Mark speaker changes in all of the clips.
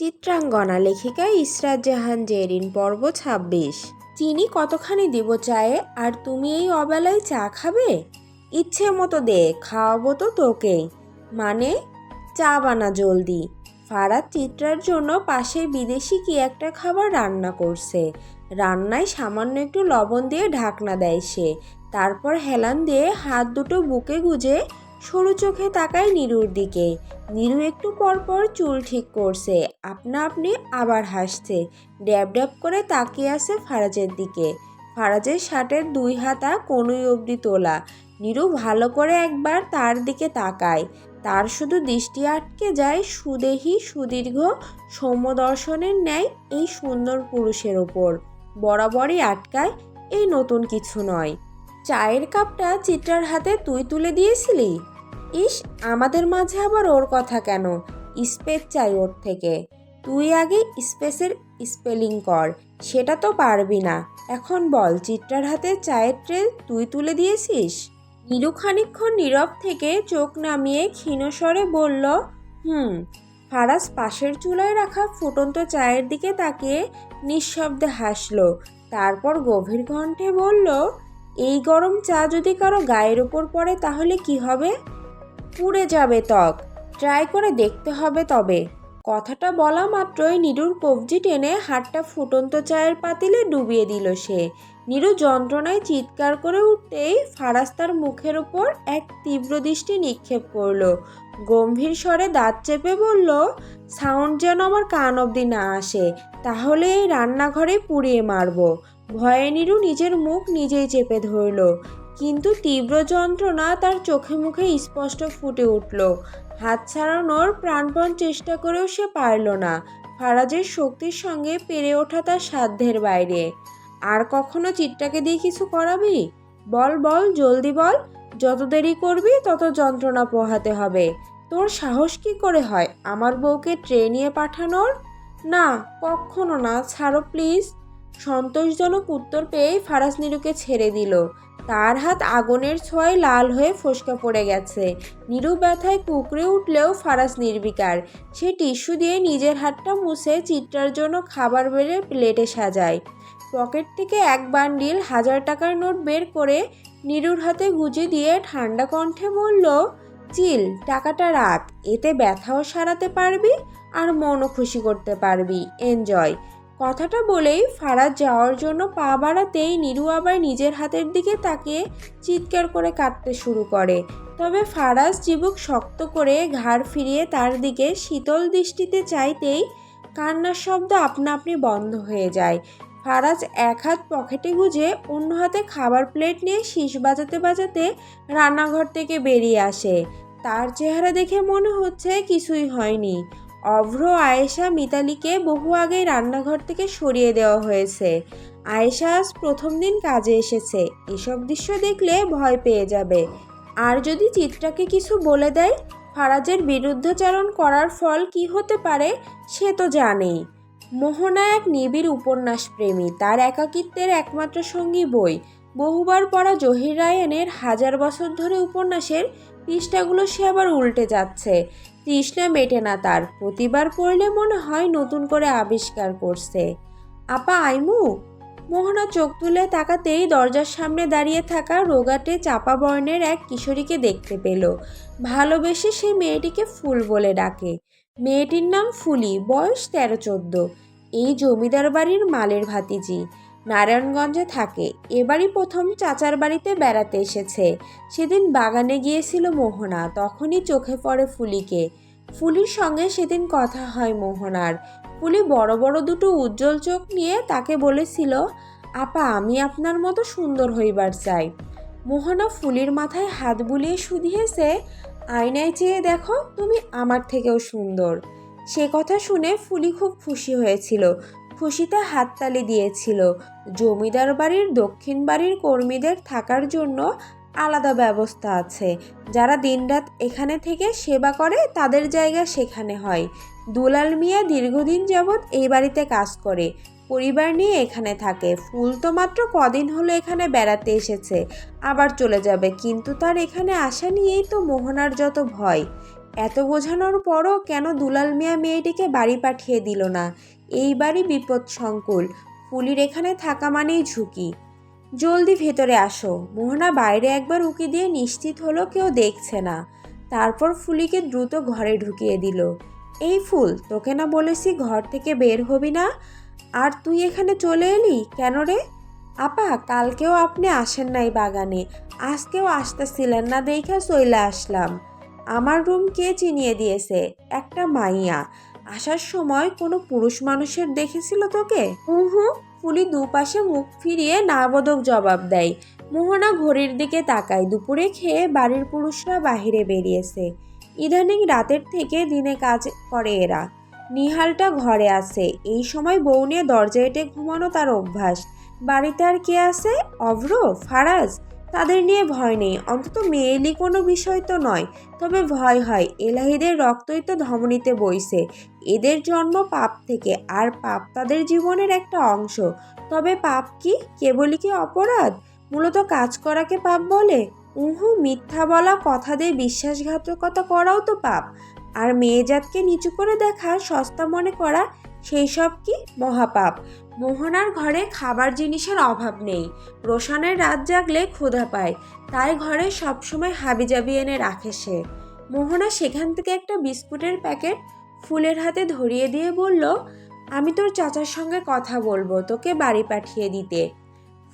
Speaker 1: চিত্রাঙ্গনা লেখিকা ইসরাত জাহান জেরিন, পর্ব ছাব্বিশ। চিনি কতখানি দিব চায়ে? আর তুমি এই অবেলায় চা খাবে? ইচ্ছে মতো দে, খাওয়াবো তো তোকে। মানে? চা বানা জলদি। ফারাদ চিত্রার জন্য পাশে বিদেশি কি একটা খাবার রান্না করছে? রান্নায় সামান্য একটু লবণ দিয়ে ঢাকনা দেয় সে। তারপর হেলান দিয়ে হাত দুটো বুকে গুজে সরু চোখে তাকায় নিরুর দিকে। নিরু একটু পর পর চুল ঠিক করছে। আপনা আপনি আবার হাসছে। ড্যাব ড্যাব করে তাকিয়ে আছে ফারাজের দিকে। ফারাজের শার্টের দুই হাতা কোনোই অবধি তোলা। নিরু ভালো করে একবার তার দিকে তাকায়। তার শুধু দৃষ্টি আটকে যায় সুদেহী, সুদীর্ঘ সৌম্যদর্শনের ন্যায় এই সুন্দর পুরুষের ওপর। বরাবরই আটকায়, এই নতুন কিছু নয়। চায়ের কাপটা চিত্রার হাতে তুই তুলে দিয়েছিলি? ইস, আমাদের মাঝে আবার ওর কথা কেন? স্পেস চাই ওর থেকে। তুই আগে স্পেসের স্পেলিং কর, সেটা তো পারবি না। এখন বল, চিত্রার হাতে চায়ের ট্রে তুই তুলে দিয়েছিস? নীলু খানিক্ষণ নীরব থেকে চোখ নামিয়ে ক্ষীণস্বরে বলল, হুম, ফারাজ পাশের চুলায় রাখা ফুটন্ত চায়ের দিকে তাকিয়ে নিঃশব্দে হাসল। তারপর গভীর কণ্ঠে বলল, এই গরম চা যদি কারও গায়ের ওপর পড়ে তাহলে কি হবে? পুড়ে যাবে ত্বক। ট্রাই করে দেখতে হবে তবে। কথাটা বলা মাত্রই নিরুর কবজি টেনে হাতটা ফুটন্ত চায়ের পাতিলে ডুবিয়ে দিল সে। নিরু যন্ত্রণায় চিৎকার করে উঠতেই ফারাজ তার মুখের ওপর এক তীব্র দৃষ্টি নিক্ষেপ করল। গম্ভীর স্বরে দাঁত চেপে বলল, সাউন্ড যেন আমার কান অবধি না আসে, তাহলে এই রান্নাঘরে পুড়িয়ে মারবো। ভয়ে নিরু নিজের মুখ নিজেই চেপে ধরল। কিন্তু তীব্র যন্ত্রণা তার চোখে মুখে স্পষ্ট ফুটে উঠল। হাত ছাড়ানোর প্রাণপণ চেষ্টা করেও সে পারল না। ফারাজের শক্তির সঙ্গে পেরে ওঠা তার সাধ্যের বাইরে। আর কখনো চিত্রাকে দিয়ে কিছু করাবি? বল বল, জলদি বল। যত দেরি করবি, তত যন্ত্রণা পোহাতে হবে। তোর সাহস কি করে হয় আমার বউকে ট্রেনিয়ে পাঠানোর? না, কখনো না। ছাড়ো, প্লিজ। সন্তোষজনক উত্তর পেয়েই ফারাজ নিরুকে ছেড়ে দিল। তার হাত আগুনের ছোঁয়ায় লাল হয়ে ফসকা পড়ে গেছে। নিরু ব্যথায় কুকড়ে উঠলেও ফারাজ নির্বিকার। সে টিস্যু দিয়ে নিজের হাতটা মুছে চিত্রার জন্য খাবার বেড়ে প্লেটে সাজায়। পকেট থেকে এক বান্ডিল হাজার টাকার নোট বের করে নিরুর হাতে গুজে দিয়ে ঠান্ডা কণ্ঠে বলল, চিল, টাকাটা রাখ। এতে ব্যথাও সারাতে পারবি আর মনও খুশি করতে পারবি। এনজয়। কথাটা বলেই ফারাজ যাওয়ার জন্য পা বাড়াতেই নিরু আবার নিজের হাতের দিকে তাকিয়ে চিৎকার করে কাঁদতে শুরু করে। তবে ফারাজ চিবুক শক্ত করে ঘাড় ফিরিয়ে তার দিকে শীতল দৃষ্টিতে চাইতেই কান্নার শব্দ আপনা আপনি বন্ধ হয়ে যায়। ফারাজ এক হাত পকেটে গুজে অন্য হাতে খাবার প্লেট নিয়ে শীষ বাজাতে বাজাতে রান্নাঘর থেকে বেরিয়ে আসে। তার চেহারা দেখে মনে হচ্ছে কিছুই হয়নি। অভ্র আয়েশা মিতালিকে বহু আগেই রান্নাঘর থেকে সরিয়ে দেওয়া হয়েছে। আয়েশা আজ প্রথম দিন কাজে এসেছে। এসব দৃশ্য দেখলে ভয় পেয়ে যাবে। আর যদি চিত্রাকে কিছু বলে দেয়, ফারাজের বিরুদ্ধাচারণ করার ফল কি হতে পারে, সে তো জানেই। মোহনা এক নিবিড় উপন্যাস প্রেমী তার একাকিত্বের একমাত্র সঙ্গী বই। বহুবার পড়া জহির রায়ানের হাজার বছর ধরে উপন্যাসের পৃষ্ঠাগুলো সে আবার উল্টে যাচ্ছে। তৃষ্ণা মেটে না তার। প্রতিবার পড়লে মনে হয় নতুন করে আবিষ্কার করছে। আপা, আইমু? মোহনা চোখ তুলে তাকাতেই দরজার সামনে দাঁড়িয়ে থাকা রোগাটে চাপা বর্ণের এক কিশোরীকে দেখতে পেল। ভালোবেসে সে মেয়েটিকে ফুল বলে ডাকে। মেয়েটির নাম ফুলি, বয়স তেরো চোদ্দ। এই জমিদার বাড়ির মালের ভাতিজি। নারায়ণগঞ্জে থাকে। এবারই প্রথম চাচার বাড়িতে বেড়াতে এসেছে। সেদিন বাগানে গিয়েছিল মোহনা, তখনই চোখে পড়ে ফুলিকে। ফুলির সঙ্গে সেদিন কথা হয় মোহনার। ফুলি বড় বড় দুটো উজ্জ্বল চোখ নিয়ে তাকে বলেছিল, আপা, আমি আপনার মতো সুন্দর হইবার চাই। মোহনা ফুলির মাথায় হাত বুলিয়ে শুধিয়েছে, আয়নায় চেয়ে দেখো, তুমি আমার থেকেও সুন্দর। সে কথা শুনে ফুলি খুব খুশি হয়েছিল। খুশিতে হাততালি দিয়েছিল। জমিদার বাড়ির, দক্ষিণ বাড়ির কর্মীদের থাকার জন্য আলাদা ব্যবস্থা আছে। যারা দিনরাত এখানে থেকে সেবা করে, তাদের জায়গা সেখানে হয়। দুলাল মিয়া দীর্ঘদিন যাবৎ এই বাড়িতে কাজ করে। পরিবার নিয়ে এখানে থাকে। ফুল তো মাত্র কদিন হলো এখানে বেড়াতে এসেছে, আবার চলে যাবে। কিন্তু তার এখানে আসা নিয়েই তো মোহনার যত ভয়। এত বোঝানোর পরও কেন দুলাল মিয়া মেয়েটিকে বাড়ি পাঠিয়ে দিল না? এই বাড়ি বিপদ সংকুল। ফুলির এখানে থাকা মানেই ঝুঁকি। জলদি ভেতরে আসো। মোহনা বাইরে একবার উকি দিয়ে নিশ্চিত হলো কেউ দেখছে না। তারপর ফুলিকে দ্রুত ঘরে ঢুকিয়ে দিল। এই ফুল, তোকে না বলেছি ঘর থেকে বের হবি না? আর তুই এখানে চলে এলি? কেন রে? আপা, কালকেও আপনি আসেন নাই বাগানে। আজকেও আসতেছিলেন না দেখে চলে আসলাম। আমার রুম কে চিনিয়ে দিয়েছে? একটা মাইয়া। আসার সময় কোনো পুরুষ মানুষের দেখেছিল তোকে? হুঁ ফুলি দুপাশে মুখ ফিরিয়ে নাবদক জবাব দেয়। মোহনা ঘড়ির দিকে তাকায়, দুপুরে খেয়ে বাড়ির পুরুষরা বাহিরে বেরিয়েছে। ইদানিং রাতের থেকে দিনে কাজ করে এরা। নিহালটা ঘরে আছে। এই সময় বউ নিয়ে দরজা এটে ঘুমানো তার অভ্যাস। বাড়িতে আর কে আছে? অভ্র? ফারাজ? তাদের নিয়ে ভয় নেই। অন্তত মেয়েলি কোনো বিষয় তো নয়। তবে ভয় হয়, এলাহিদের রক্তই তো ধমনীতে বইছে। এদের জন্ম পাপ থেকে, আর পাপ তাদের জীবনের একটা অংশ। তবে পাপ কি? কেবলই কি অপরাধ? মূলত কাজ করাকে পাপ বলে? উহু, মিথ্যা বলা, কথা দিয়ে বিশ্বাসঘাতকতা করাও তো পাপ। আর মেয়েজাতকে নিচু করে দেখা, সস্তা মনে করা সেই সব কি? মহাপাপ। মোহনার ঘরে খাবার জিনিসের অভাব নেই। রোশানের রাত জাগলে ক্ষুধা পায়, তাই ঘরে সবসময় হাবিজাবি এনে রাখে সে। মোহনা সেখান থেকে একটা বিস্কুটের প্যাকেট ফুলের হাতে ধরিয়ে দিয়ে বলল, আমি তোর চাচার সঙ্গে কথা বলব, তোকে বাড়ি পাঠিয়ে দিতে।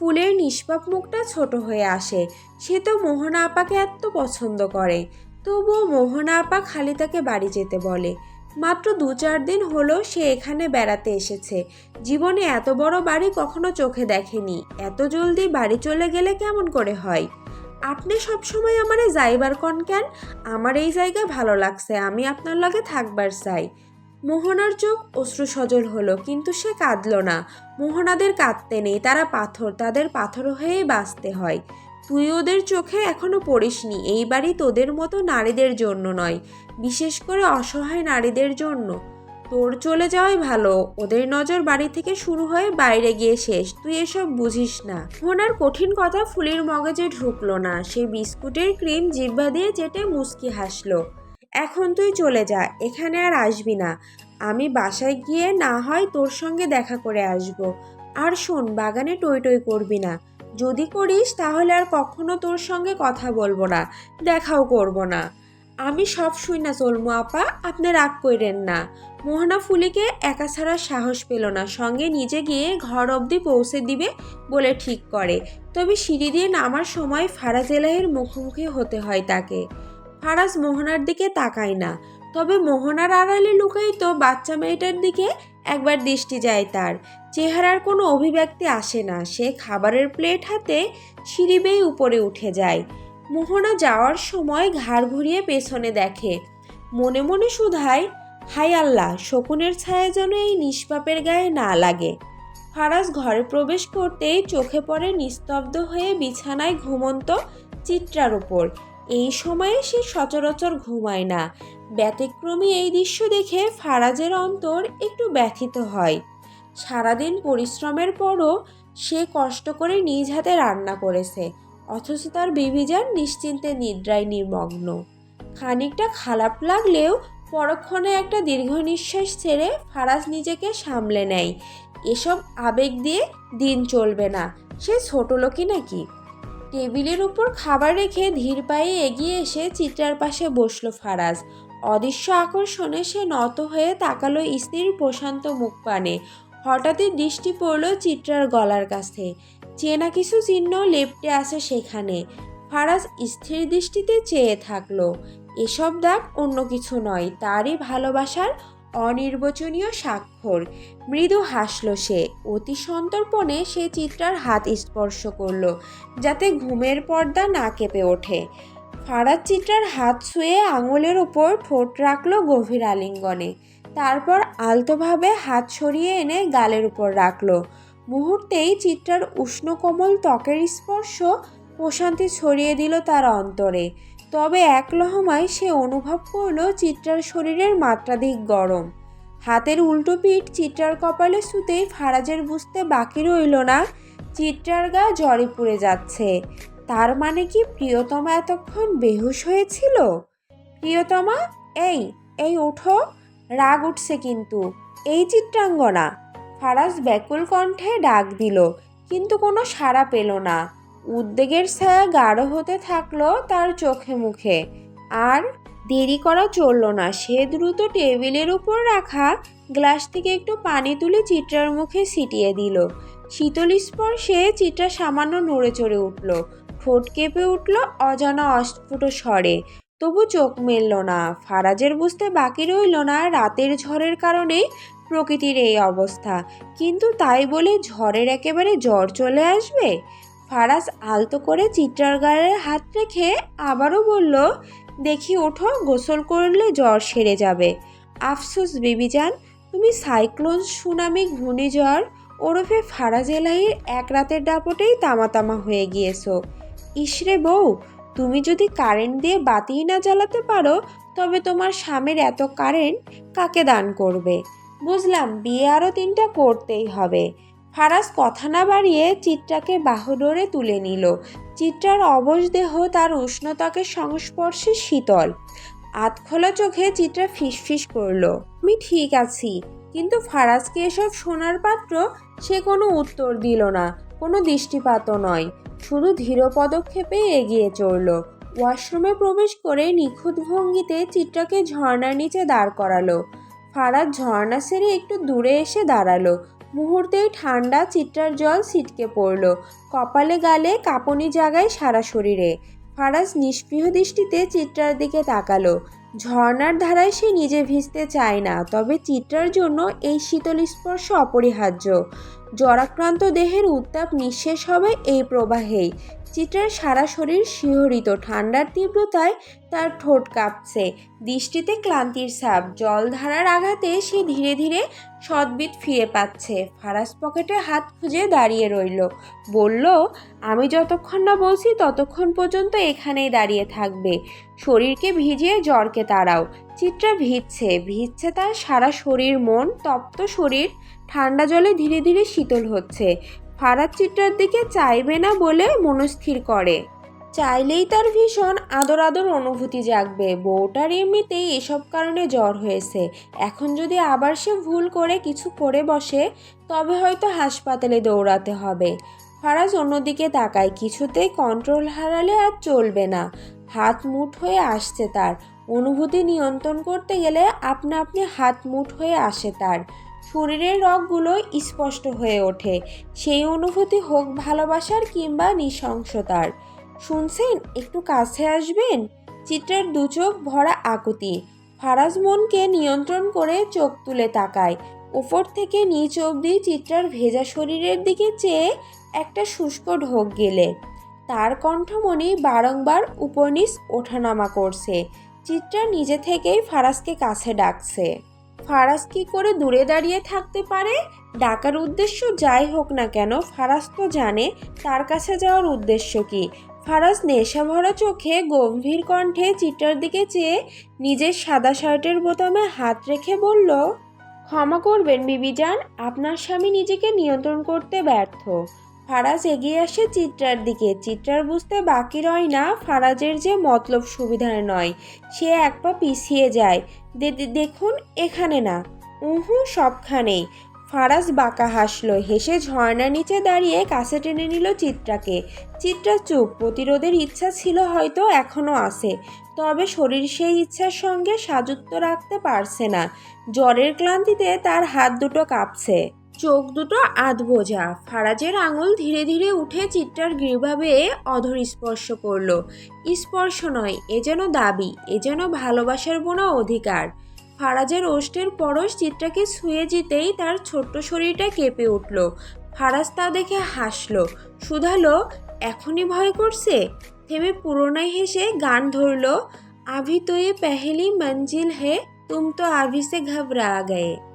Speaker 1: ফুলের নিষ্পাপ মুখটা ছোট হয়ে আসে। সে তো মোহনা আপাকে এত পছন্দ করে, তবুও মোহনা আপা খালি তাকে বাড়ি যেতে বলে। মাত্র দু চার দিন হলো সে এখানে বেড়াতে এসেছে। জীবনে এত বড় বাড়ি কখনো চোখে দেখেনি। এত জলদি বাড়ি চলে গেলে কেমন করে হয়? আপনি সবসময় আমারে যাইবার কন কেন? আমার এই জায়গা ভালো লাগছে, আমি আপনার লগে থাকবার চাই। মোহনার চোখ অশ্রু সজল হলো, কিন্তু সে কাঁদল না। মোহনাদের কাঁদতে নেই, তারা পাথর, তাদের পাথর হয়েই বাঁচতে হয়। তুই ওদের চোখে এখনও পড়িসনি, এই বাড়ি তোদের মতো নারীদের জন্য নয়, বিশেষ করে অসহায় নারীদের জন্য। তোর চলে যাওয়াই ভালো, ওদের নজর বাড়ি থেকে শুরু হয়ে বাইরে গিয়ে শেষ, তুই এসব বুঝিস না। মোহনার কঠিন কথা ফুলির মগজে ঢুকলো না, সে বিস্কুটের ক্রিম জিহ্বা দিয়ে চেটে মুচকি হাসলো। এখন তুই চলে যা, এখানে আর আসবি না। আমি বাসায় গিয়ে না হয় তোর সঙ্গে দেখা করে আসব। আর শোন, বাগানে টই টই করবি না। যদি করিস তাহলে আর কখনো তোর সঙ্গে কথা বলব না, দেখাও করব না। আমি সব শুই না চলমু আপা, আপনি রাগ কইরেন না। মোহনা ফুলিকে একা ছাড়ার সাহস পেল না, সঙ্গে নিজে গিয়ে ঘর অবধি পৌঁছে দিবে বলে ঠিক করে। তবে সিঁড়ি দিয়ে নামার সময় ফারাজ এলাহের মুখোমুখি হতে হয় তাকে। ফারাজ মোহনার দিকে তাকায় না, তবে মোহনার আড়ালে লুকাই তো বাচ্চা মেয়েটার দিকে একবার দৃষ্টি যায় তার। চেহারার কোনো অভিব্যক্তি আসে না। সে খাবারের প্লেট হাতে সিঁড়ি বেয়ে উপরে উঠে যায়। মোহনা যাওয়ার সময় ঘাড় ঘুরিয়ে পেছনে দেখে। মনে মনে শুধায় হাই আল্লাহ, শকুনের ছায়া যেন এই নিষ্পাপের গায়ে না লাগে। ফারাজ ঘরে প্রবেশ করতেই চোখে পড়ে নিস্তব্ধ হয়ে বিছানায় ঘুমন্ত চিত্রার ওপর এই সময়ে সে সচরাচর ঘুমায় না। ব্যতিক্রমী এই দৃশ্য দেখে ফারাজের অন্তর একটু ব্যথিত হয়। সারাদিন পরিশ্রমের পরও সে কষ্ট করে নিজ হাতে রান্না করেছে, অথচ তার বিবিজান নিশ্চিন্তে নিদ্রায় নির্মগ্ন খানিকটা খারাপ লাগলেও পরক্ষণে একটা দীর্ঘ নিঃশ্বাস ছেড়ে ফারাজ নিজেকে সামলে নেয়। এসব আবেগ দিয়ে দিন চলবে না, সে ছোট লোকই নাকি? টেবিলের উপর খাবার রেখে ধীর পায়ে এগিয়ে এসে চিত্রার পাশে বসল ফারাজ। অদৃশ্য আকর্ষণে সে নত হয়ে তাকালো স্ত্রীর প্রশান্ত মুখ পানে। হঠাৎই দৃষ্টি পড়ল চিত্রার গলার কাছে। চেনা কিছু চিহ্ন লেপটে আসে সেখানে। ফারাজ স্থির দৃষ্টিতে চেয়ে থাকল। এসব দাগ অন্য কিছু নয়, তারই ভালোবাসার অনির্বচনীয় স্বাক্ষর। মৃদু হাসল সে। অতি সন্তর্পণে সে চিত্রার হাত স্পর্শ করল, যাতে ঘুমের পর্দা না কেঁপে ওঠে। ফারাজ চিত্রার হাত ছুঁয়ে আঙুলের ওপর ঠোঁট রাখল গভীর আলিঙ্গনে। তারপর আলতোভাবে হাত সরিয়ে এনে গালের উপর রাখল। মুহূর্তেই চিত্রার উষ্ণ কোমল ত্বকের স্পর্শ প্রশান্তি ছড়িয়ে দিল তার অন্তরে। তবে এক লহমায় সে অনুভব করল চিত্রার শরীরের মাত্রাধিক গরম। হাতের উল্টো পিঠ চিত্রার কপালে শুতেই ফারাজের বুঝতে বাকি রইল না, চিত্রার গা জ্বরে পুড়ে যাচ্ছে। তার মানে কি প্রিয়তমা এতক্ষণ বেহুশ হয়েছিল? প্রিয়তমা, এই এই, ওঠো। রাগ উঠছে কিন্তু। এই চিত্রাঙ্গনা, ফারাজ ব্যাকুল কণ্ঠে ডাক দিল, কিন্তু কোনো সাড়া পেল না। উদ্বেগের ছায়া গাঢ় হতে থাকল তার চোখে মুখে। আর দেরি করা চলল না, সে দ্রুত টেবিলের উপর রাখা গ্লাস থেকে একটু পানি তুলে চিত্রার মুখে ছিটিয়ে দিল। শীতল স্পর্শে চিত্রা সামান্য নড়ে চড়ে উঠল। ঠোঁট কেঁপে উঠল অজানা অস্ফুট স্বরে। তবু চোখ মেলল না। ফারাজের বুঝতে বাকি রইল না রাতের ঝড়ের কারণেই প্রকৃতির এই অবস্থা। কিন্তু তাই বলে ঝড়ের একেবারে জ্বর চলে আসবে? ফারাজ আলতো করে চিত্রার গায়ে হাত রেখে আবারও বলল, দেখি ওঠো, গোসল করলে জ্বর সেরে যাবে। আফসোস, বিবিজান, তুমি সাইক্লোন, সুনামি, ঘূর্ণিঝড়, ওরফে ফারাজ এলাহির এক রাতের দাপটেই তামাতামা হয়ে গিয়েছো। ইসরে বউ তুমি যদি কারেন্ট দিয়ে বাতি না জ্বালাতে পারো, তবে তোমার স্বামীর এত কারেন্ট কাকে দান করবে? বুঝলাম, বিয়ে আরও তিনটা করতেই হবে। ফারাজ কথা না বাড়িয়ে চিত্রাকে বাহুডোরে তুলে নিল। চিত্রার অবশ দেহ তার উষ্ণতাকে সংস্পর্শে শীতল। আতখোলা চোখে চিত্রা ফিসফিস করল, আমি ঠিক আছি। কিন্তু ফারাজকে এসব শোনার পাত্র সে কোনো উত্তর দিল না, কোনো দৃষ্টিপাতও নয়। শুধু ধীর পদক্ষেপে এগিয়ে চলল। ওয়াশরুমে প্রবেশ করে নিখুঁত ভঙ্গিতে চিত্রাকে ঝর্ণার নিচে দাঁড় করালো। ফারাদ ঝর্ণা সেরে একটু দূরে এসে দাঁড়াল। মুহূর্তেই ঠান্ডা চিত্রার জল ছিটকে পড়ল। কপালে গালে কাঁপনি জাগায় সারা শরীরে। ফারাজ নিষ্প্রিয় দৃষ্টিতে চিত্রার দিকে তাকালো। ঝর্নার ধারায় সে নিজে ভিজতে চায় না, তবে চিত্রার জন্য এই শীতল স্পর্শ অপরিহার্য। জরাক্রান্ত দেহের উত্তাপ নিঃশেষ হবে এই প্রবাহেই। চিত্রার সারা শরীর শিহরিত, ঠান্ডার তীব্রতায় তার ঠোঁট কাঁপছে। দৃষ্টিতে ক্লান্তির ছাপ, জলধারার আঘাতে সে ধীরে ধীরে সদ্বিত ফিরে পাচ্ছে। ফারাস পকেটে হাত খুঁজে দাঁড়িয়ে রইল। বলল, আমি যতক্ষণ না বলছি ততক্ষণ পর্যন্ত এখানেই দাঁড়িয়ে থাকবে। শরীরকে ভিজিয়ে জ্বরকে তাড়াও। চিত্রা ভিজছে ভিজছে তার সারা শরীর, মন তপ্ত শরীর। ঠান্ডা জলে ধীরে ধীরে শীতল হচ্ছে। ফারাজ চিত্রার দিকে চাইবে না বলে মনস্থির করে। চাইলেই তার ভীষণ আদর আদর অনুভূতি জাগবে। বউটার এমনিতেই এসব কারণে জ্বর হয়েছে। এখন যদি আবার সে ভুল করে কিছু করে বসে, তবে হয়তো হাসপাতালে দৌড়াতে হবে। ফারাজ অন্যদিকে তাকায়। কিছুতেই কন্ট্রোল হারালে আর চলবে না। হাত মুঠ হয়ে আসছে তার। অনুভূতি নিয়ন্ত্রণ করতে গেলে আপনা আপনি হাত মুঠ হয়ে আসে তার। শরীরের রগগুলো স্পষ্ট হয়ে ওঠে। সেই অনুভূতি হোক ভালোবাসার কিংবা নৃশংসতার। শুনছেন, একটু কাছে আসবেন? চিত্রের দু চোখ ভরা আকুতি। ফারাজ মনকে নিয়ন্ত্রণ করে চোখ তুলে তাকায়। ওপর থেকে নিচ অবধি চিত্রার ভেজা শরীরের দিকে চেয়ে একটা শুষ্ক ঢোক গেলে। তার কণ্ঠমণি বারংবার উপনিস ওঠানামা করছে। চিত্রা নিজে থেকেই ফারাজকে কাছে ডাকছে। ফারাজ কি করে দূরে দাঁড়িয়ে থাকতে পারে? ডাকার উদ্দেশ্য যাই হোক না কেন, ফারাজ তো জানে তার কাছে যাওয়ার উদ্দেশ্য কি। ফারাজ নেশা ভরা চোখে গম্ভীর কণ্ঠে চিত্রার দিকে চেয়ে নিজের সাদা শার্টের বোতামে হাত রেখে বলল, ক্ষমা করবেন, বিবিজান। আপনার স্বামী নিজেকে নিয়ন্ত্রণ করতে ব্যর্থ। ফারাজ এগিয়ে আসে চিত্রার দিকে। চিত্রার বুঝতে বাকি রয় না ফারাজের যে মতলব সুবিধার নয়, সে এক পা পিছিয়ে যায়। দেখুন এখানে না। উহু, সবখানেই। ফারাজ বাঁকা হাসলো, হেসে ঝর্ণার নিচে দাঁড়িয়ে কাছে টেনে নিল চিত্রাকে। চিত্রা চুপ, প্রতিরোধের ইচ্ছা ছিল হয়তো এখনও আছে, তবে শরীর সেই ইচ্ছার সঙ্গে সাযুক্ত রাখতে পারছে না। জ্বরের ক্লান্তিতে তার হাত দুটো কাঁপছে। চোখ দুটো আধ বোঝা। ফারাজের আঙুল ধীরে ধীরে উঠে চিত্রার গৃহভাবে অধর স্পর্শ করল। স্পর্শ নয়, এ যেন দাবি, এ যেন ভালোবাসার বোনা অধিকার। ফারাজের ওষ্ঠের পরশ চিত্রাকে শুয়ে জিতেই তার ছোট্ট শরীরটা কেঁপে উঠল। ফারাজ তা দেখে হাসল শুধালো এখনই ভয় করছে? থেমে পুরোনায় হেসে গান ধরল, আভি তো পেহেলি মঞ্জিল হে তুম তো আভি সে ঘবরা গায়ে।